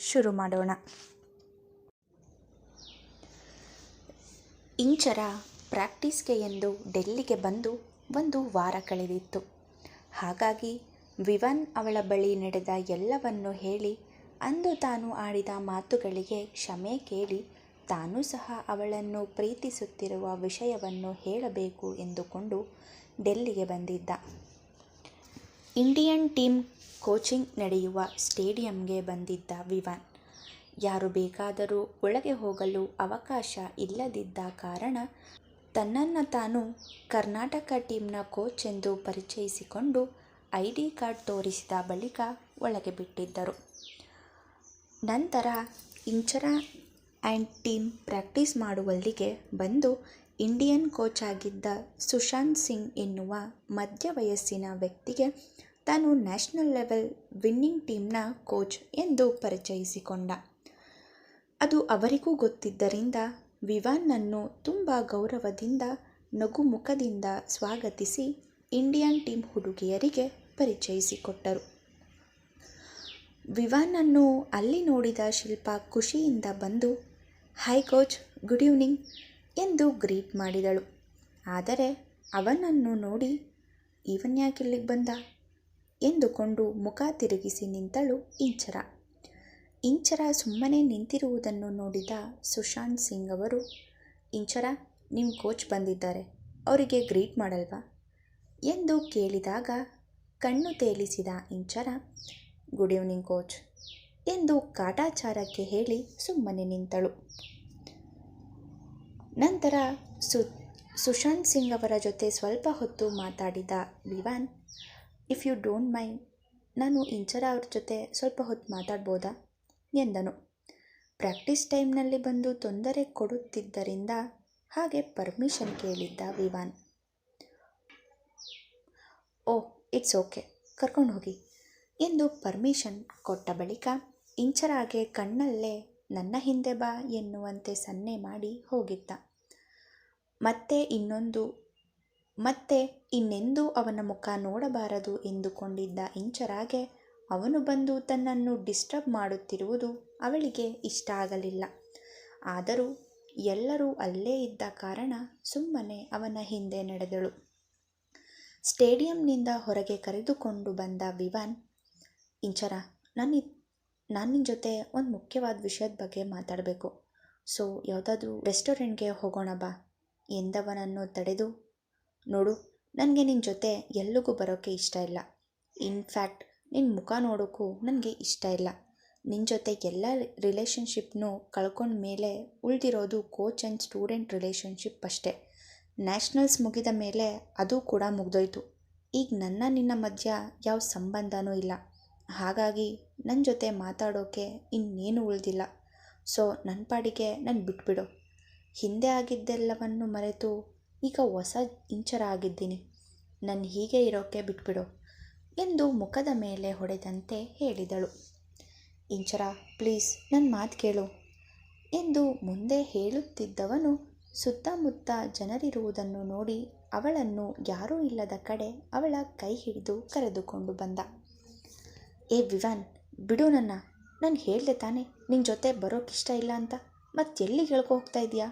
ಶುರು ಮಾಡೋಣ. ಇಂಚರ ಪ್ರಾಕ್ಟೀಸ್ಗೆ ಎಂದು ಡೆಲ್ಲಿಗೆ ಬಂದು ಒಂದು ವಾರ ಕಳೆದಿತ್ತು. ಹಾಗಾಗಿ ವಿವನ್ ಅವಳ ಬಳಿ ನಡೆದ ಎಲ್ಲವನ್ನು ಹೇಳಿ, ಅಂದು ತಾನು ಆಡಿದ ಮಾತುಗಳಿಗೆ ಕ್ಷಮೆ ಕೇಳಿ ತಾನೂ ಸಹ ಅವಳನ್ನು ಪ್ರೀತಿಸುತ್ತಿರುವ ವಿಷಯವನ್ನು ಹೇಳಬೇಕು ಎಂದುಕೊಂಡು ಡೆಲ್ಲಿಗೆ ಬಂದಿದ್ದ. ಇಂಡಿಯನ್ ಟೀಮ್ ಕೋಚಿಂಗ್ ನಡೆಯುವ ಸ್ಟೇಡಿಯಂಗೆ ಬಂದಿದ್ದ ವಿವಾನ್. ಯಾರು ಬೇಕಾದರೂ ಒಳಗೆ ಹೋಗಲು ಅವಕಾಶ ಇಲ್ಲದಿದ್ದ ಕಾರಣ ತನ್ನನ್ನು ತಾನು ಕರ್ನಾಟಕ ಟೀಮ್ನ ಕೋಚ್ ಎಂದು ಪರಿಚಯಿಸಿಕೊಂಡು ಐ ಡಿ ಕಾರ್ಡ್ ತೋರಿಸಿದ ಬಳಿಕ ಒಳಗೆ ಬಿಟ್ಟಿದ್ದರು. ನಂತರ ಇಂಚರ ಆ್ಯಂಡ್ ಟೀಮ್ ಪ್ರಾಕ್ಟೀಸ್ ಮಾಡುವಲ್ಲಿಗೆ ಬಂದು ಇಂಡಿಯನ್ ಕೋಚ್ ಆಗಿದ್ದ ಸುಶಾಂತ್ ಸಿಂಗ್ ಎನ್ನುವ ಮಧ್ಯ ವಯಸ್ಸಿನ ವ್ಯಕ್ತಿಗೆ ತಾನು ನ್ಯಾಷನಲ್ ಲೆವೆಲ್ ವಿನ್ನಿಂಗ್ ಟೀಮ್ನ ಕೋಚ್ ಎಂದು ಪರಿಚಯಿಸಿಕೊಂಡ. ಅದು ಅವರಿಗೂ ಗೊತ್ತಿದ್ದರಿಂದ ವಿವಾನ್ನನ್ನು ತುಂಬ ಗೌರವದಿಂದ, ನಗುಮುಖದಿಂದ ಸ್ವಾಗತಿಸಿ ಇಂಡಿಯನ್ ಟೀಮ್ ಹುಡುಗಿಯರಿಗೆ ಪರಿಚಯಿಸಿಕೊಟ್ಟರು. ವಿವಾನನ್ನು ಅಲ್ಲಿ ನೋಡಿದ ಶಿಲ್ಪ ಖುಷಿಯಿಂದ ಬಂದು, ಹೈ ಕೋಚ್, ಗುಡ್ ಈವ್ನಿಂಗ್ ಎಂದು ಗ್ರೀಟ್ ಮಾಡಿದಳು. ಆದರೆ ಅವನನ್ನು ನೋಡಿ ಇವನ್ಯಾಕೆ ಇಲ್ಲಿಗೆ ಬಂದ? ಎಂದುಕೊಂಡು ಮುಖ ತಿರುಗಿಸಿ ನಿಂತಳು ಇಂಚರ. ಇಂಚರ ಸುಮ್ಮನೆ ನಿಂತಿರುವುದನ್ನು ನೋಡಿದ ಸುಶಾಂತ್ ಸಿಂಗ್ ಅವರು, ಇಂಚರ ನಿಮ್ಮ ಕೋಚ್ ಬಂದಿದ್ದಾರೆ, ಅವರಿಗೆ ಗ್ರೀಟ್ ಮಾಡಲ್ವಾ? ಎಂದು ಕೇಳಿದಾಗ ಕಣ್ಣು ತೇಲಿಸಿದ ಇಂಚರ, ಗುಡ್ ಈವ್ನಿಂಗ್ ಕೋಚ್ ಎಂದು ಕಾಟಾಚಾರಕ್ಕೆ ಹೇಳಿ ಸುಮ್ಮನೆ ನಿಂತಳು. ನಂತರ ಸು, ಸುಶಾಂತ್ ಸಿಂಗ್ ಅವರ ಜೊತೆ ಸ್ವಲ್ಪ ಹೊತ್ತು ಮಾತಾಡಿದ Vivan if you don't mind ನಾನು ಇಂಚರ ಅವ್ರ ಜೊತೆ ಸ್ವಲ್ಪ ಹೊತ್ತು ಮಾತಾಡ್ಬೋದಾ? ಎಂದನು. ಪ್ರಾಕ್ಟೀಸ್ ಟೈಮ್ನಲ್ಲಿ ಬಂದು ತೊಂದರೆ ಕೊಡುತ್ತಿದ್ದರಿಂದ ಹಾಗೆ ಪರ್ಮಿಷನ್ ಕೇಳಿದ್ದ ವಿವಾನ್. ಓ, ಇಟ್ಸ್ ಓಕೆ, ಕರ್ಕೊಂಡು ಹೋಗಿ, ಎಂದು ಪರ್ಮಿಷನ್ ಕೊಟ್ಟ ಬಳಿಕ ಇಂಚರಾಗೆ ಕಣ್ಣಲ್ಲೇ ನನ್ನ ಹಿಂದೆ ಬಾ ಎನ್ನುವಂತೆ ಸನ್ನೆ ಮಾಡಿ ಹೋಗಿದ್ದ. ಮತ್ತೆ ಇನ್ನೊಂದು ಮತ್ತೆ ಇನ್ನೆಂದೂ ಅವನ ಮುಖ ನೋಡಬಾರದು ಎಂದುಕೊಂಡಿದ್ದ ಇಂಚರಾಗೆ ಅವನು ಬಂದು ತನ್ನನ್ನು ಡಿಸ್ಟರ್ಬ್ ಮಾಡುತ್ತಿರುವುದು ಅವಳಿಗೆ ಇಷ್ಟ ಆಗಲಿಲ್ಲ. ಆದರೂ ಎಲ್ಲರೂ ಅಲ್ಲೇ ಇದ್ದ ಕಾರಣ ಸುಮ್ಮನೆ ಅವನ ಹಿಂದೆ ನಡೆದಳು. ಸ್ಟೇಡಿಯಂನಿಂದ ಹೊರಗೆ ಕರೆದುಕೊಂಡು ಬಂದ ವಿವಾನ್, ಇಂಚರ, ನಾನು ನಾನು ನಿನ್ನ ಜೊತೆ ಒಂದು ಮುಖ್ಯವಾದ ವಿಷಯದ ಬಗ್ಗೆ ಮಾತಾಡಬೇಕು. ಸೊ, ಯಾವುದಾದ್ರೂ ರೆಸ್ಟೋರೆಂಟ್ಗೆ ಹೋಗೋಣ ಬಾ, ಎಂದವನನ್ನು ತಡೆದು ನೋಡು, ನನಗೆ ನಿನ್ನ ಜೊತೆ ಎಲ್ಲಿಗೂ ಬರೋಕ್ಕೆ ಇಷ್ಟ ಇಲ್ಲ. ಇನ್ಫ್ಯಾಕ್ಟ್ ನಿನ್ನ ಮುಖ ನೋಡೋಕ್ಕೂ ನನಗೆ ಇಷ್ಟ ಇಲ್ಲ. ನಿನ್ನ ಜೊತೆ ಎಲ್ಲ ರಿಲೇಷನ್ಶಿಪ್ನೂ ಕಳ್ಕೊಂಡ ಮೇಲೆ ಉಳಿದಿರೋದು ಕೋಚ್ ಆ್ಯಂಡ್ ಸ್ಟೂಡೆಂಟ್ ರಿಲೇಷನ್ಶಿಪ್ ಅಷ್ಟೇ. ನ್ಯಾಷನಲ್ಸ್ ಮುಗಿದ ಮೇಲೆ ಅದು ಕೂಡ ಮುಗಿದೋಯ್ತು. ಈಗ ನನ್ನ ನಿನ್ನ ಮಧ್ಯ ಯಾವ ಸಂಬಂಧನೂ ಇಲ್ಲ. ಹಾಗಾಗಿ ನನ್ನ ಜೊತೆ ಮಾತಾಡೋಕ್ಕೆ ಇನ್ನೇನು ಉಳಿದಿಲ್ಲ. ಸೊ ನನ್ನ ಪಾಡಿಗೆ ನಾನು ಬಿಟ್ಬಿಡು. ಹಿಂದೆ ಆಗಿದ್ದೆಲ್ಲವನ್ನು ಮರೆತು ಈಗ ಹೊಸ ಇಂಚರ ಆಗಿದ್ದೀನಿ. ನನ್ನ ಹೀಗೆ ಇರೋಕ್ಕೆ ಬಿಟ್ಬಿಡು ಎಂದು ಮುಖದ ಮೇಲೆ ಹೊಡೆದಂತೆ ಹೇಳಿದಳು. ಇಂಚರ ಪ್ಲೀಸ್ ನನ್ನ ಮಾತು ಕೇಳು ಎಂದು ಮುಂದೆ ಹೇಳುತ್ತಿದ್ದವನು ಸುತ್ತಮುತ್ತ ಜನರಿರುವುದನ್ನು ನೋಡಿ ಅವಳನ್ನು ಯಾರೂ ಇಲ್ಲದ ಕಡೆ ಅವಳ ಕೈ ಹಿಡಿದು ಕರೆದುಕೊಂಡು ಬಂದ. ಏ ವಿವಾನ್, ಬಿಡು ನನ್ನ. ನಾನು ಹೇಳಿದೆ ತಾನೆ ನಿನ್ನ ಜೊತೆ ಬರೋಕ್ಕಿಷ್ಟ ಇಲ್ಲ ಅಂತ. ಮತ್ತೆಲ್ಲಿ ಹೇಳ್ಕೊ ಹೋಗ್ತಾ ಇದೆಯಾ?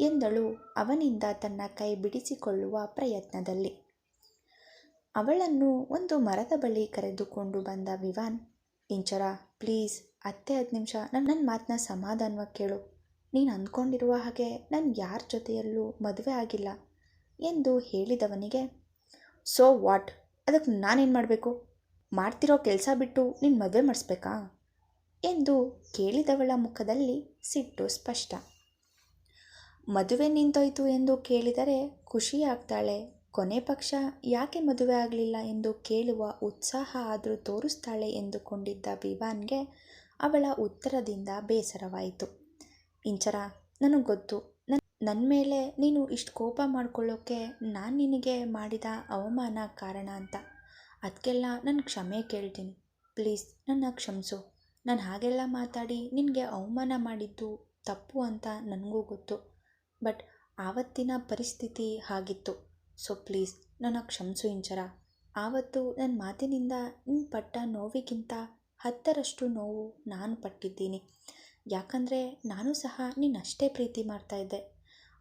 ಎಂದಳು. ಅವನಿಂದ ತನ್ನ ಕೈ ಬಿಡಿಸಿಕೊಳ್ಳುವ ಪ್ರಯತ್ನದಲ್ಲಿ. ಅವಳನ್ನು ಒಂದು ಮರದ ಬಳಿ ಕರೆದುಕೊಂಡು ಬಂದ ವಿವಾನ್, ಇಂಚರ, ಪ್ಲೀಸ್, ಅತ್ತೆ ಹತ್ತು ನಿಮಿಷ ನನ್ನ ನನ್ನ ಮಾತನ್ನ ಸಮಾಧಾನವಾಗಿ ಕೇಳು. ನೀನು ಅಂದ್ಕೊಂಡಿರುವ ಹಾಗೆ ನಾನು ಯಾರ ಜೊತೆಯಲ್ಲೂ ಮದುವೆ ಆಗಿಲ್ಲ ಎಂದು ಹೇಳಿದವನಿಗೆ, ಸೋ ವಾಟ್? ಅದಕ್ಕೆ ನಾನೇನು ಮಾಡಬೇಕು? ಮಾಡ್ತಿರೋ ಕೆಲಸ ಬಿಟ್ಟು ನೀನು ಮದುವೆ ಮಾಡಿಸ್ಬೇಕಾ? ಎಂದು ಕೇಳಿದವಳ ಮುಖದಲ್ಲಿ ಸಿಟ್ಟು ಸ್ಪಷ್ಟ. ಮದುವೆ ನಿಂತೋಯ್ತು ಎಂದು ಕೇಳಿದರೆ ಖುಷಿಯಾಗ್ತಾಳೆ. ಕೊನೆ ಪಕ್ಷ ಯಾಕೆ ಮದುವೆ ಆಗಲಿಲ್ಲ ಎಂದು ಕೇಳುವ ಉತ್ಸಾಹ ಆದರೂ ತೋರಿಸ್ತಾಳೆ ಎಂದುಕೊಂಡಿದ್ದ ವಿವಾನ್ಗೆ ಅವಳ ಉತ್ತರದಿಂದ ಬೇಸರವಾಯಿತು. ಇಂಚರ, ನನಗೆ ಗೊತ್ತು. ನನ್ನ ಮೇಲೆ ನೀನು ಇಷ್ಟು ಕೋಪ ಮಾಡ್ಕೊಳ್ಳೋಕ್ಕೆ ನಾನು ನಿನಗೆ ಮಾಡಿದ ಅವಮಾನ ಕಾರಣ ಅಂತ. ಅದಕ್ಕೆಲ್ಲ ನಾನು ಕ್ಷಮೆ ಕೇಳ್ತೀನಿ. ಪ್ಲೀಸ್, ನನ್ನ ಕ್ಷಮಿಸು. ನಾನು ಹಾಗೆಲ್ಲ ಮಾತಾಡಿ ನಿನಗೆ ಅವಮಾನ ಮಾಡಿದ್ದು ತಪ್ಪು ಅಂತ ನನಗೂ ಗೊತ್ತು. ಬಟ್ ಆವತ್ತಿನ ಪರಿಸ್ಥಿತಿ ಹಾಗಿತ್ತು. ಸೊ ಪ್ಲೀಸ್ ನನ್ನ ಕ್ಷಮಿಸು ಇಂಚರ. ಆವತ್ತು ನನ್ನ ಮಾತಿನಿಂದ ನೀನು ಪಟ್ಟ ನೋವಿಗಿಂತ ಹತ್ತರಷ್ಟು ನೋವು ನಾನು ಪಟ್ಟಿದ್ದೀನಿ. ಯಾಕಂದರೆ ನಾನು ಸಹ ನೀನಷ್ಟೇ ಪ್ರೀತಿ ಮಾಡ್ತಾಯಿದ್ದೆ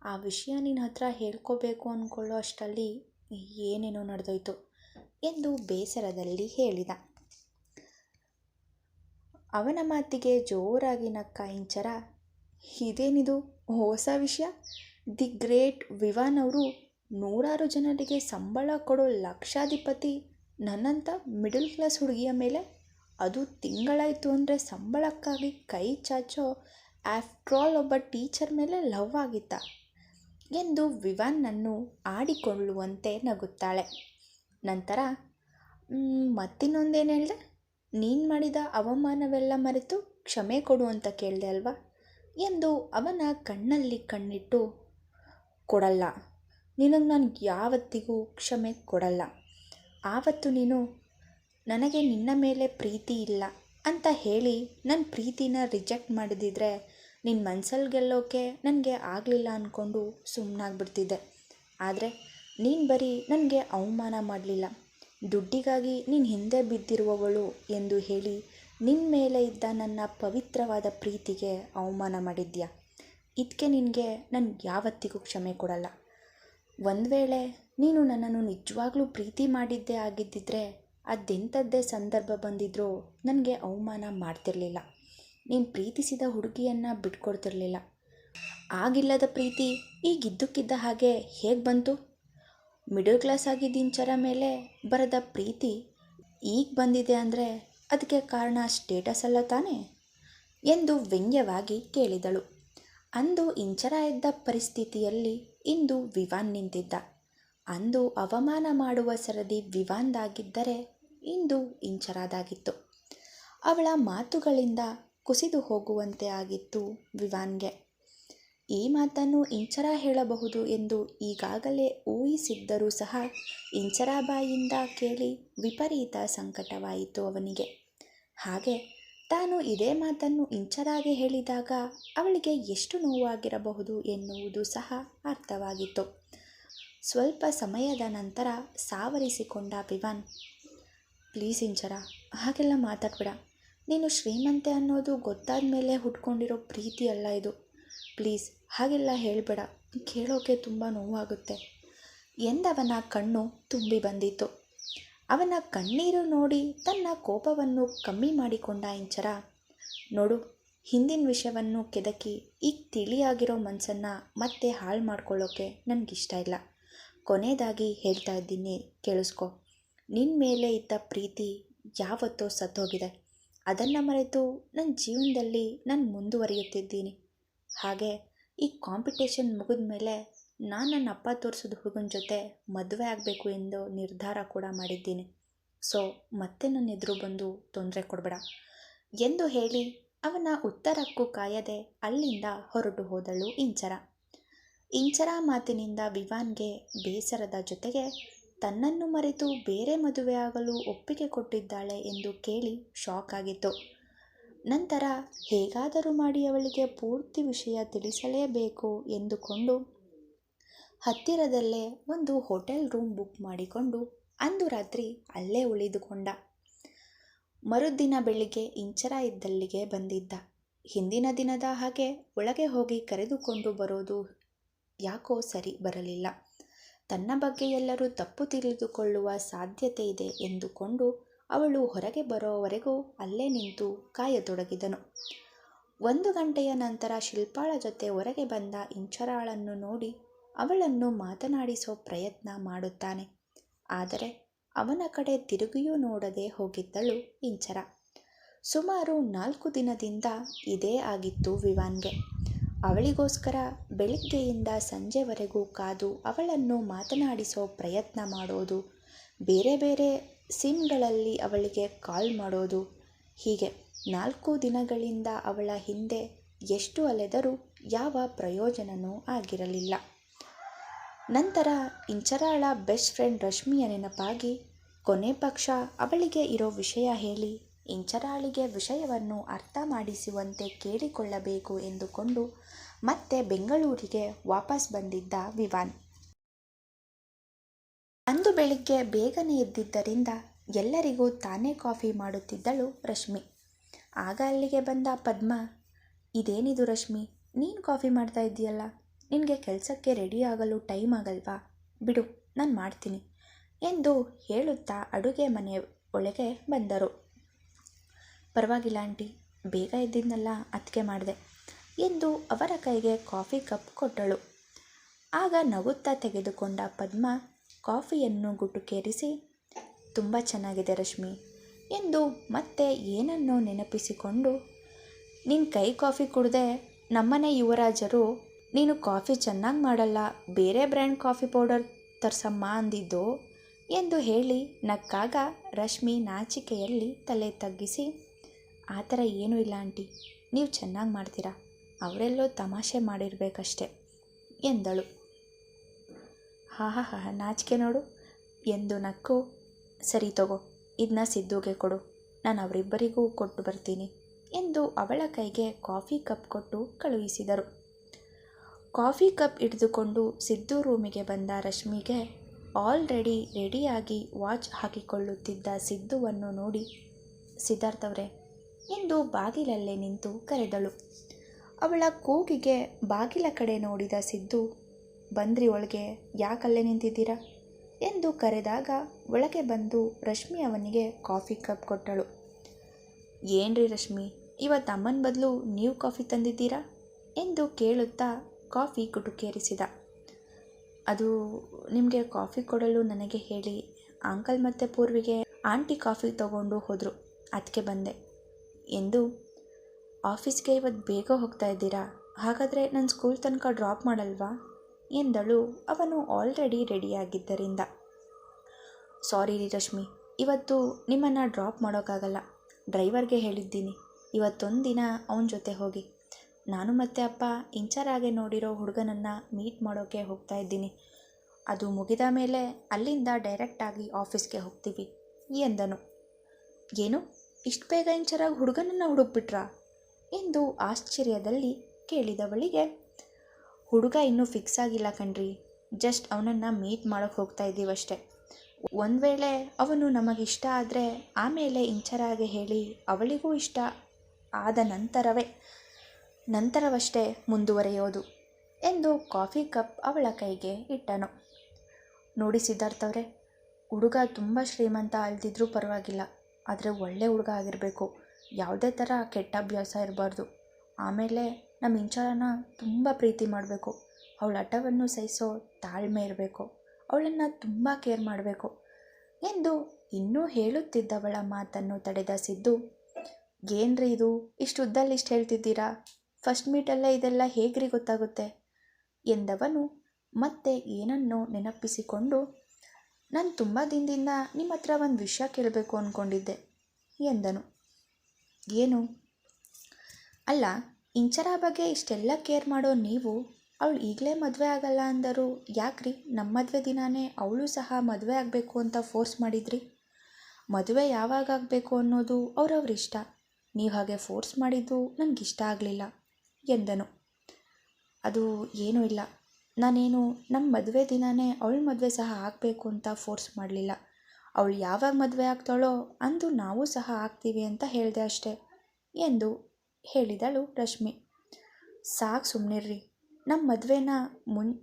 ಆ ವಿಷಯ ನಿನ್ನ ಹತ್ರ ಹೇಳ್ಕೋಬೇಕು ಅಂದ್ಕೊಳ್ಳೋ ಅಷ್ಟರಲ್ಲಿ ಏನೇನೋ ನಡೆದೋಯ್ತು ಎಂದು ಬೇಸರದಲ್ಲಿ ಹೇಳಿದ. ಅವನ ಮಾತಿಗೆ ಜೋರಾಗಿ ನಕ್ಕ ಇಂಚರ ಇದೇನಿದು ಹೊಸ ವಿಷಯ? ದಿ ಗ್ರೇಟ್ ವಿವಾನ್ ಅವರು ನೂರಾರು ಜನರಿಗೆ ಸಂಬಳ ಕೊಡೋ ಲಕ್ಷಾಧಿಪತಿ ನನ್ನಂಥ ಮಿಡಲ್ ಕ್ಲಾಸ್ ಹುಡುಗಿಯ ಮೇಲೆ? ಅದು ತಿಂಗಳಾಯಿತು ಅಂದರೆ ಸಂಬಳಕ್ಕಾಗಿ ಕೈ ಚಾಚೋ ಆಫ್ಟ್ರಾಲ್ ಒಬ್ಬ ಟೀಚರ್ ಮೇಲೆ ಲವ್ ಆಗಿತ್ತ ಎಂದು ವಿವಾನ್ನನ್ನು ಆಡಿಕೊಳ್ಳುವಂತೆ ನಗುತ್ತಾಳೆ. ನಂತರ ಮತ್ತಿನ್ನೊಂದೇನು ಹೇಳಿದೆ? ನೀನು ಮಾಡಿದ ಅವಮಾನವೆಲ್ಲ ಮರೆತು ಕ್ಷಮೆ ಕೊಡು ಅಂತ ಕೇಳಿದೆ ಅಲ್ವಾ? ಎಂದು ಅವನ ಕಣ್ಣಲ್ಲಿ ಕಣ್ಣಿಟ್ಟು, ಕೊಡಲ್ಲ. ನಿನಗೆ ನಾನು ಯಾವತ್ತಿಗೂ ಕ್ಷಮೆ ಕೊಡಲ್ಲ. ಆವತ್ತು ನೀನು ನನಗೆ ನಿನ್ನ ಮೇಲೆ ಪ್ರೀತಿ ಇಲ್ಲ ಅಂತ ಹೇಳಿ ನನ್ನ ಪ್ರೀತಿನ ರಿಜೆಕ್ಟ್ ಮಾಡಿದಿದ್ರೆ ನಿನ್ನ ಮನ್ಸಲ್ಲಿ ಗೆಲ್ಲೋಕೆ ನನಗೆ ಆಗಲಿಲ್ಲ ಅಂದ್ಕೊಂಡು ಸುಮ್ಮನಾಗ್ಬಿಡ್ತಿದ್ದೆ ಆದರೆ ನೀನು ಬರೀ ನನಗೆ ಅವಮಾನ ಮಾಡಲಿಲ್ಲ. ದುಡ್ಡಿಗಾಗಿ ನೀನು ಹಿಂದೆ ಬಿದ್ದಿರುವವಳು ಎಂದು ಹೇಳಿ ನಿನ್ನ ಮೇಲೆ ಇದ್ದ ನನ್ನ ಪವಿತ್ರವಾದ ಪ್ರೀತಿಗೆ ಅವಮಾನ ಮಾಡಿದ್ಯಾ? ಇದಕ್ಕೆ ನಿನಗೆ ನಾನು ಯಾವತ್ತಿಗೂ ಕ್ಷಮೆ ಕೊಡಲ್ಲ. ಒಂದು ವೇಳೆ ನೀನು ನನ್ನನ್ನು ನಿಜವಾಗ್ಲೂ ಪ್ರೀತಿ ಮಾಡಿದ್ದೇ ಆಗಿದ್ದಿದ್ರೆ, ಅದೆಂಥದ್ದೇ ಸಂದರ್ಭ ಬಂದಿದ್ರೂ ನನಗೆ ಅವಮಾನ ಮಾಡ್ತಿರಲಿಲ್ಲ. ನೀನು ಪ್ರೀತಿಸಿದ ಹುಡುಗಿಯನ್ನು ಬಿಟ್ಕೊಡ್ತಿರಲಿಲ್ಲ. ಆಗಿಲ್ಲದ ಪ್ರೀತಿ ಈಗಿದ್ದಕ್ಕಿದ್ದ ಹಾಗೆ ಹೇಗೆ ಬಂತು? ಮಿಡಲ್ ಕ್ಲಾಸ್ ಆಗಿದ್ದಿಂಚರ ಮೇಲೆ ಬರದ ಪ್ರೀತಿ ಈಗ ಬಂದಿದೆ ಅಂದರೆ ಅದಕ್ಕೆ ಕಾರಣ ಸ್ಟೇಟಸ್ ಅಲ್ಲ ತಾನೇ? ಎಂದು ವ್ಯಂಗ್ಯವಾಗಿ ಕೇಳಿದಳು. ಅಂದು ಇಂಚರ ಇದ್ದ ಪರಿಸ್ಥಿತಿಯಲ್ಲಿ ಇಂದು ವಿವಾನ್ ನಿಂತಿದ್ದ. ಅಂದು ಅವಮಾನ ಮಾಡುವ ಸರದಿ ವಿವಾನ್ದಾಗಿದ್ದರೆ ಇಂದು ಇಂಚರಾದಾಗಿತ್ತು. ಅವಳ ಮಾತುಗಳಿಂದ ಕುಸಿದು ಹೋಗುವಂತೆ ಆಗಿತ್ತು ವಿವಾನ್ಗೆ. ಈ ಮಾತನ್ನು ಇಂಚರ ಹೇಳಬಹುದು ಎಂದು ಈಗಾಗಲೇ ಊಹಿಸಿದ್ದರೂ ಸಹ ಇಂಚರಾಬಾಯಿಂದ ಕೇಳಿ ವಿಪರೀತ ಸಂಕಟವಾಯಿತು ಅವನಿಗೆ. ಹಾಗೆ ತಾನು ಇದೇ ಮಾತನ್ನು ಇಂಚರಾಗೆ ಹೇಳಿದಾಗ ಅವಳಿಗೆ ಎಷ್ಟು ನೋವಾಗಿರಬಹುದು ಎನ್ನುವುದು ಸಹ ಅರ್ಥವಾಗಿತ್ತು. ಸ್ವಲ್ಪ ಸಮಯದ ನಂತರ ಸಾವರಿಸಿಕೊಂಡ ವಿವಾನ್ ಪ್ಲೀಸ್ ಇಂಚರ, ಹಾಗೆಲ್ಲ ಮಾತಾಡ್ಬೇಡ. ನೀನು ಶ್ರೀಮಂತೆ ಅನ್ನೋದು ಗೊತ್ತಾದ ಮೇಲೆ ಹುಟ್ಕೊಂಡಿರೋ ಪ್ರೀತಿ ಅಲ್ಲ ಇದು. ಪ್ಲೀಸ್ ಹಾಗೆಲ್ಲ ಹೇಳಬೇಡ. ಕೇಳೋಕೆ ತುಂಬ ನೋವಾಗುತ್ತೆ. ಎಂದವನ ಕಣ್ಣು ತುಂಬಿ ಬಂದಿತ್ತು. ಅವನ ಕಣ್ಣೀರು ನೋಡಿ ತನ್ನ ಕೋಪವನ್ನು ಕಮ್ಮಿ ಮಾಡಿಕೊಂಡ ಇಂಚರ, ನೋಡು, ಹಿಂದಿನ ವಿಷಯವನ್ನು ಕೆದಕಿ ಈ ತಿಳಿಯಾಗಿರೋ ಮನಸ್ಸನ್ನು ಮತ್ತೆ ಹಾಳು ಮಾಡ್ಕೊಳ್ಳೋಕೆ ನನಗಿಷ್ಟ ಇಲ್ಲ. ಕೊನೆಯದಾಗಿ ಹೇಳ್ತಾ ಇದ್ದೀನಿ, ಕೇಳಿಸ್ಕೊ. ನಿನ್ನ ಮೇಲೆ ಇದ್ದ ಪ್ರೀತಿ ಯಾವತ್ತೋ ಸತ್ತೋಗಿದೆ. ಅದನ್ನು ಮರೆತು ನನ್ನ ಜೀವನದಲ್ಲಿ ನಾನು ಮುಂದುವರಿಯುತ್ತಿದ್ದೀನಿ. ಹಾಗೆ ಈ ಕಾಂಪಿಟೇಷನ್ ಮುಗಿದ ಮೇಲೆ ನಾನು ನನ್ನ ಅಪ್ಪ ತೋರಿಸಿದ ಹುಡುಗನ ಜೊತೆ ಮದುವೆ ಆಗಬೇಕು ಎಂದು ನಿರ್ಧಾರ ಕೂಡ ಮಾಡಿದ್ದೀನಿ. ಸೊ ಮತ್ತೆ ನನ್ನ ಎದುರು ಬಂದು ತೊಂದರೆ ಕೊಡಬೇಡ. ಎಂದು ಹೇಳಿ ಅವನ ಉತ್ತರಕ್ಕೂ ಕಾಯದೆ ಅಲ್ಲಿಂದ ಹೊರಟು ಹೋದಳು ಇಂಚರ. ಇಂಚರ ಮಾತಿನಿಂದ ವಿವಾನ್ಗೆ ಬೇಸರದ ಜೊತೆಗೆ ತನ್ನನ್ನು ಮರೆತು ಬೇರೆ ಮದುವೆಯಾಗಲು ಒಪ್ಪಿಗೆ ಕೊಟ್ಟಿದ್ದಾಳೆ ಎಂದು ಕೇಳಿ ಶಾಕ್ ಆಗಿತ್ತು. ನಂತರ ಹೇಗಾದರೂ ಮಾಡಿ ಅವಳಿಗೆ ಪೂರ್ತಿ ವಿಷಯ ತಿಳಿಸಲೇಬೇಕು ಎಂದುಕೊಂಡು ಹತ್ತಿರದಲ್ಲೇ ಒಂದು ಹೋಟೆಲ್ ರೂಮ್ ಬುಕ್ ಮಾಡಿಕೊಂಡು ಅಂದು ರಾತ್ರಿ ಅಲ್ಲೇ ಉಳಿದುಕೊಂಡ. ಮರುದಿನ ಬೆಳಿಗ್ಗೆ ಇಂಚರ ಇದ್ದಲ್ಲಿಗೆ ಬಂದಿದ್ದ. ಹಿಂದಿನ ದಿನದ ಹಾಗೆ ಒಳಗೆ ಹೋಗಿ ಕರೆದುಕೊಂಡು ಬರೋದು ಯಾಕೋ ಸರಿ ಬರಲಿಲ್ಲ. ತನ್ನ ಬಗ್ಗೆ ಎಲ್ಲರೂ ತಪ್ಪು ತಿಳಿದುಕೊಳ್ಳುವ ಸಾಧ್ಯತೆ ಇದೆ ಎಂದುಕೊಂಡು ಅವಳು ಹೊರಗೆ ಬರೋವರೆಗೂ ಅಲ್ಲೇ ನಿಂತು ಕಾಯತೊಡಗಿದನು. ಒಂದು ಗಂಟೆಯ ನಂತರ ಶಿಲ್ಪಾಳ ಜೊತೆ ಹೊರಗೆ ಬಂದ ಇಂಚರಾಳನ್ನು ನೋಡಿ ಅವಳನ್ನು ಮಾತನಾಡಿಸೋ ಪ್ರಯತ್ನ ಮಾಡುತ್ತಾನೆ. ಆದರೆ ಅವನ ಕಡೆ ತಿರುಗಿಯೂ ನೋಡದೆ ಹೋಗಿದ್ದಳು ಇಂಚರ. ಸುಮಾರು ನಾಲ್ಕು ದಿನದಿಂದ ಇದೇ ಆಗಿತ್ತು ವಿವಾನ್ಗೆ. ಅವಳಿಗೋಸ್ಕರ ಬೆಳಿಗ್ಗೆಯಿಂದ ಸಂಜೆವರೆಗೂ ಕಾದು ಅವಳನ್ನು ಮಾತನಾಡಿಸೋ ಪ್ರಯತ್ನ ಮಾಡೋದು ಬೇರೆ ಬೇರೆ ಸಿಮ್ಗಳಲ್ಲಿ ಅವಳಿಗೆ ಕಾಲ್ ಮಾಡೋದು ಹೀಗೆ. ನಾಲ್ಕು ದಿನಗಳಿಂದ ಅವಳ ಹಿಂದೆ ಎಷ್ಟು ಅಲೆದರೂ ಯಾವ ಪ್ರಯೋಜನವೂ ಆಗಿರಲಿಲ್ಲ. ನಂತರ ಇಂಚರಾಳ ಬೆಸ್ಟ್ ಫ್ರೆಂಡ್ ರಶ್ಮಿಯ ನೆನಪಾಗಿ ಕೊನೆ ಪಕ್ಷ ಅವಳಿಗೆ ಇರೋ ವಿಷಯ ಹೇಳಿ ಇಂಚರಾಳಿಗೆ ವಿಷಯವನ್ನು ಅರ್ಥ ಮಾಡಿಸುವಂತೆ ಕೇಳಿಕೊಳ್ಳಬೇಕು ಎಂದುಕೊಂಡು ಮತ್ತೆ ಬೆಂಗಳೂರಿಗೆ ವಾಪಸ್ ಬಂದಿದ್ದ ವಿವಾನ್. ಅಂದು ಬೆಳಿಗ್ಗೆ ಬೇಗನೆ ಎದ್ದಿದ್ದರಿಂದ ಎಲ್ಲರಿಗೂ ತಾನೇ ಕಾಫಿ ಮಾಡುತ್ತಿದ್ದಳು ರಶ್ಮಿ. ಆಗ ಅಲ್ಲಿಗೆ ಬಂದ ಪದ್ಮ, ಇದೇನಿದು ರಶ್ಮಿ? ನೀನು ಕಾಫಿ ಮಾಡ್ತಾ ಇದ್ದೀಯಲ್ಲ? ನಿನಗೆ ಕೆಲಸಕ್ಕೆ ರೆಡಿ ಆಗಲು ಟೈಮ್ ಆಗಲ್ವಾ? ಬಿಡು, ನಾನು ಮಾಡ್ತೀನಿ ಎಂದು ಹೇಳುತ್ತಾ ಅಡುಗೆ ಮನೆ ಒಳಗೆ ಬಂದರು. ಪರವಾಗಿಲ್ಲ ಆಂಟಿ, ಬೇಗ ಎದ್ದಿದ್ದನ್ನೆಲ್ಲ ಅತ್ತಿಗೆ ಮಾಡಿದೆ ಎಂದು ಅವರ ಕೈಗೆ ಕಾಫಿ ಕಪ್ ಕೊಟ್ಟಳು. ಆಗ ನಗುತ್ತಾ ತೆಗೆದುಕೊಂಡ ಪದ್ಮ ಕಾಫಿಯನ್ನು ಗುಟುಕೇರಿಸಿ ತುಂಬ ಚೆನ್ನಾಗಿದೆ ರಶ್ಮಿ. ಎಂದು ಮತ್ತೆ ಏನನ್ನೋ ನೆನಪಿಸಿಕೊಂಡು ನಿನ್ನ ಕೈ ಕಾಫಿ ಕುಡಿದೆ ನಮ್ಮನೆ ಯುವರಾಜರು, ನೀನು ಕಾಫಿ ಚೆನ್ನಾಗಿ ಮಾಡಲ್ಲ, ಬೇರೆ ಬ್ರ್ಯಾಂಡ್ ಕಾಫಿ ಪೌಡರ್ ತರ್ಸಮ್ಮ ಅಂದಿದ್ದು ಎಂದು ಹೇಳಿ ನಕ್ಕಾಗ ರಶ್ಮಿ ನಾಚಿಕೆಯಲ್ಲಿ ತಲೆ ತಗ್ಗಿಸಿ, ಆ ಥರ ಏನೂ ಇಲ್ಲ ಆಂಟಿ, ನೀವು ಚೆನ್ನಾಗಿ ಮಾಡ್ತೀರಾ, ಅವರೆಲ್ಲೋ ತಮಾಷೆ ಮಾಡಿರಬೇಕಷ್ಟೆ, ಎಂದಳು. ಹಾ ಹಾ ಹಾ ನಾಚಿಕೆ ನೋಡು. ಎಂದು ನಕ್ಕು, ಸರಿ ತಗೋ ಇದನ್ನ ಸಿದ್ದುಗೆ ಕೊಡು. ನಾನು ಅವರಿಬ್ಬರಿಗೂ ಕೊಟ್ಟು ಬರ್ತೀನಿ ಎಂದು ಅವಳ ಕೈಗೆ ಕಾಫಿ ಕಪ್ ಕೊಟ್ಟು ಕಳುಹಿಸಿದರು. ಕಾಫಿ ಕಪ್ ಹಿಡಿದುಕೊಂಡು ಸಿದ್ದು ರೂಮಿಗೆ ಬಂದ ರಶ್ಮಿಗೆ ಆಲ್ರೆಡಿ ರೆಡಿಯಾಗಿ ವಾಚ್ ಹಾಕಿಕೊಳ್ಳುತ್ತಿದ್ದ ಸಿದ್ದುವನ್ನು ನೋಡಿ ಸಿದ್ಧಾರ್ಥವ್ರೆ ಎಂದು ಬಾಗಿಲಲ್ಲೇ ನಿಂತು ಕರೆದಳು. ಅವಳ ಕೂಗಿಗೆ ಬಾಗಿಲ ಕಡೆ ನೋಡಿದ ಸಿದ್ದು ಬಂದ್ರಿ ಒಳಗೆ, ಯಾಕಲ್ಲೇ ನಿಂತಿದ್ದೀರಾ? ಎಂದು ಕರೆದಾಗ ಒಳಗೆ ಬಂದು ರಶ್ಮಿ ಅವನಿಗೆ ಕಾಫಿ ಕಪ್ ಕೊಟ್ಟಳು. ಏನ್ರಿ ರಶ್ಮಿ, ಇವತ್ತು ಅಮ್ಮನ ಬದಲು ನೀವು ಕಾಫಿ ತಂದಿದ್ದೀರಾ? ಎಂದು ಕೇಳುತ್ತಾ ಕಾಫಿ ಕುಟುಕೇರಿಸಿದ. ಅದು ನಿಮಗೆ ಕಾಫಿ ಕೊಡಲು ನನಗೆ ಹೇಳಿ, ಅಂಕಲ್ ಮತ್ತು ಪೂರ್ವಿಗೆ ಆಂಟಿ ಕಾಫಿ ತಗೊಂಡು ಹೋದರು ಅದಕ್ಕೆ ಬಂದೆ. ಎಂದು, ಆಫೀಸ್ಗೆ ಇವತ್ತು ಬೇಗ ಹೋಗ್ತಾ ಇದ್ದೀರಾ? ಹಾಗಾದರೆ ನನ್ನ ಸ್ಕೂಲ್ ತನಕ ಡ್ರಾಪ್ ಮಾಡಲ್ವಾ? ಎಂದಳು. ಅವನು ಆಲ್ರೆಡಿ ರೆಡಿಯಾಗಿದ್ದರಿಂದ ಸಾರಿ ರಶ್ಮಿ ಇವತ್ತು ನಿಮ್ಮನ್ನು ಡ್ರಾಪ್ ಮಾಡೋಕ್ಕಾಗಲ್ಲ. ಡ್ರೈವರ್ಗೆ ಹೇಳಿದ್ದೀನಿ. ಇವತ್ತೊಂದು ದಿನ ಅವನ ಜೊತೆ ಹೋಗಿ. ನಾನು ಮತ್ತೆ ಅಪ್ಪ ಇಂಚರಾಗೆ ನೋಡಿರೋ ಹುಡುಗನನ್ನು ಮೀಟ್ ಮಾಡೋಕ್ಕೆ ಹೋಗ್ತಾ ಇದ್ದೀನಿ. ಅದು ಮುಗಿದ ಮೇಲೆ ಅಲ್ಲಿಂದ ಡೈರೆಕ್ಟಾಗಿ ಆಫೀಸ್ಗೆ ಹೋಗ್ತೀವಿ, ಎಂದನು. ಏನು? ಇಷ್ಟು ಬೇಗ ಇಂಚರಾಗಿ ಹುಡುಗನನ್ನು ಹುಡುಕ್ಬಿಟ್ರಾ? ಎಂದು ಆಶ್ಚರ್ಯದಲ್ಲಿ ಕೇಳಿದವಳಿಗೆ ಹುಡುಗ ಇನ್ನೂ ಫಿಕ್ಸ್ ಆಗಿಲ್ಲ ಕಣ್ರಿ. ಜಸ್ಟ್ ಅವನನ್ನು ಮೀಟ್ ಮಾಡೋಕ್ಕೆ ಹೋಗ್ತಾ ಇದ್ದೀವಷ್ಟೆ ಒಂದು ವೇಳೆ ಅವನು ನಮಗಿಷ್ಟ ಆದರೆ ಆಮೇಲೆ ಇಂಚರಾಗೆ ಹೇಳಿ ಅವಳಿಗೂ ಇಷ್ಟ ಆದ ನಂತರವೇ, ನಂತರವಷ್ಟೇ ಮುಂದುವರೆಯೋದು ಎಂದು ಕಾಫಿ ಕಪ್ ಅವಳ ಕೈಗೆ ಇಟ್ಟನು. ನೋಡಿ ಸಿದ್ಧಾರ್ಥವ್ರೆ ಹುಡುಗ ತುಂಬ ಶ್ರೀಮಂತ ಅಲ್ದಿದ್ರೂ ಪರವಾಗಿಲ್ಲ, ಆದರೆ ಒಳ್ಳೆ ಹುಡುಗ ಆಗಿರಬೇಕು. ಯಾವುದೇ ಥರ ಕೆಟ್ಟ ಅಭ್ಯಾಸ ಇರಬಾರ್ದು. ಆಮೇಲೆ ನಮ್ಮ ಇಂಚರನ ತುಂಬ ಪ್ರೀತಿ ಮಾಡಬೇಕು. ಅವಳ ಹಠವನ್ನು ಸಹಿಸೋ ತಾಳ್ಮೆ ಇರಬೇಕು. ಅವಳನ್ನು ತುಂಬ ಕೇರ್ ಮಾಡಬೇಕು. ಎಂದು ಇನ್ನೂ ಹೇಳುತ್ತಿದ್ದವಳ ಮಾತನ್ನು ತಡೆದ ಸಿದ್ದು, ಏನ್ರಿ ಇದು? ಇಷ್ಟು ಉದ್ದಲ್ಲಿ ಇಷ್ಟು ಹೇಳ್ತಿದ್ದೀರಾ? ಫಸ್ಟ್ ಮೀಟಲ್ಲೇ ಇದೆಲ್ಲ ಹೇಗ್ರಿ ಗೊತ್ತಾಗುತ್ತೆ? ಎಂದವನು ಮತ್ತೆ ಏನನ್ನು ನೆನಪಿಸಿಕೊಂಡು, ನಾನು ತುಂಬ ದಿನದಿಂದ ನಿಮ್ಮ ಹತ್ರ ಒಂದು ವಿಷಯ ಕೇಳಬೇಕು ಅಂದ್ಕೊಂಡಿದ್ದೆ ಎಂದನು. ಏನು? ಅಲ್ಲ ಇಂಚರ ಬಗ್ಗೆ ಇಷ್ಟೆಲ್ಲ ಕೇರ್ ಮಾಡೋ ನೀವು, ಅವಳು ಈಗಲೇ ಮದುವೆ ಆಗಲ್ಲ ಅಂದರು. ಯಾಕ್ರಿ? ನಮ್ಮ ಮದುವೆ ದಿನಾನೇ ಅವಳು ಸಹ ಮದುವೆ ಆಗಬೇಕು ಅಂತ ಫೋರ್ಸ್ ಮಾಡಿದ್ರಿ? ಮದುವೆ ಯಾವಾಗ ಆಗಬೇಕು ಅನ್ನೋದು ಅವ್ರವ್ರ ಇಷ್ಟ. ನೀವು ಹಾಗೆ ಫೋರ್ಸ್ ಮಾಡಿದ್ದು ಇಷ್ಟ ಆಗಲಿಲ್ಲ, ಎಂದನು. ಅದು ಏನೂ ಇಲ್ಲ. ನಾನೇನು ನಮ್ಮ ಮದುವೆ ದಿನಾನೇ ಅವಳ ಮದುವೆ ಸಹ ಆಗಬೇಕು ಅಂತ ಫೋರ್ಸ್ ಮಾಡಲಿಲ್ಲ. ಅವಳು ಯಾವಾಗ ಮದುವೆ ಆಗ್ತಾಳೋ ಅಂದು ನಾವು ಸಹ ಆಗ್ತೀವಿ ಅಂತ ಹೇಳಿದೆ ಅಷ್ಟೇ, ಎಂದು ಹೇಳಿದಳು ರಶ್ಮಿ. ಸಾಕು ಸುಮ್ಮನಿರ್ರಿ ನಮ್ಮ ಮದುವೆನ ಮುನ್,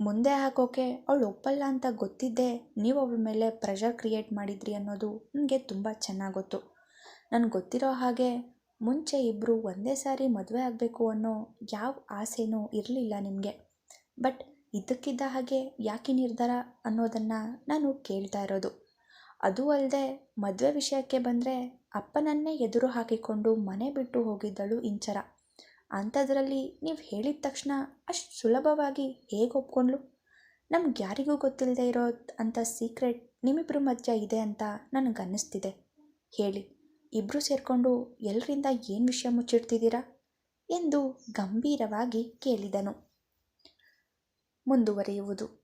ಮುಂದೆ ಹಾಕೋಕೆ ಅವಳು ಒಪ್ಪಲ್ಲ ಅಂತ ಗೊತ್ತಿದ್ದೆ ನೀವು ಅವಳ ಮೇಲೆ ಪ್ರೆಷರ್ ಕ್ರಿಯೇಟ್ ಮಾಡಿದ್ರಿ ಅನ್ನೋದು ನನಗೆ ತುಂಬ ಚೆನ್ನಾಗಿ ಗೊತ್ತು ನನಗೆ ಗೊತ್ತಿರೋ ಹಾಗೆ ಮುಂಚೆ ಇಬ್ಬರು ಒಂದೇ ಸಾರಿ ಮದುವೆ ಆಗಬೇಕು ಅನ್ನೋ ಯಾವ ಆಸೆನೂ ಇರಲಿಲ್ಲ ನಿಮಗೆ. ಬಟ್ ಇದ್ದಕ್ಕಿದ್ದ ಹಾಗೆ ಯಾಕೆ ನಿರ್ಧಾರ ಅನ್ನೋದನ್ನು ನಾನು ಕೇಳ್ತಾ ಇರೋದು. ಅದೂ ಅಲ್ಲದೆ ಮದುವೆ ವಿಷಯಕ್ಕೆ ಬಂದರೆ ಅಪ್ಪನನ್ನೇ ಎದುರು ಹಾಕಿಕೊಂಡು ಮನೆ ಬಿಟ್ಟು ಹೋಗಿದ್ದಳು ಇಂಚರ. ಅಂಥದ್ರಲ್ಲಿ ನೀವು ಹೇಳಿದ ತಕ್ಷಣ ಅಷ್ಟು ಸುಲಭವಾಗಿ ಹೇಗೆ ಒಪ್ಕೊಂಡ್ಲು? ನಮ್ಗೆ ಯಾರಿಗೂ ಗೊತ್ತಿಲ್ಲದೆ ಇರೋ ಅಂಥ ಸೀಕ್ರೆಟ್ ನಿಮ್ಮಿಬ್ಬರ ಮಧ್ಯ ಇದೆ ಅಂತ ನನಗೆ ಅನ್ನಿಸ್ತಿದೆ ಹೇಳಿ ಇಬ್ಬರು ಸೇರಿಕೊಂಡು ಎಲ್ಲರಿಂದ ಏನು ವಿಷಯ ಮುಚ್ಚಿಡ್ತಿದ್ದೀರಾ? ಎಂದು ಗಂಭೀರವಾಗಿ ಕೇಳಿದನು. ಮುಂದುವರಿಯುವುದು.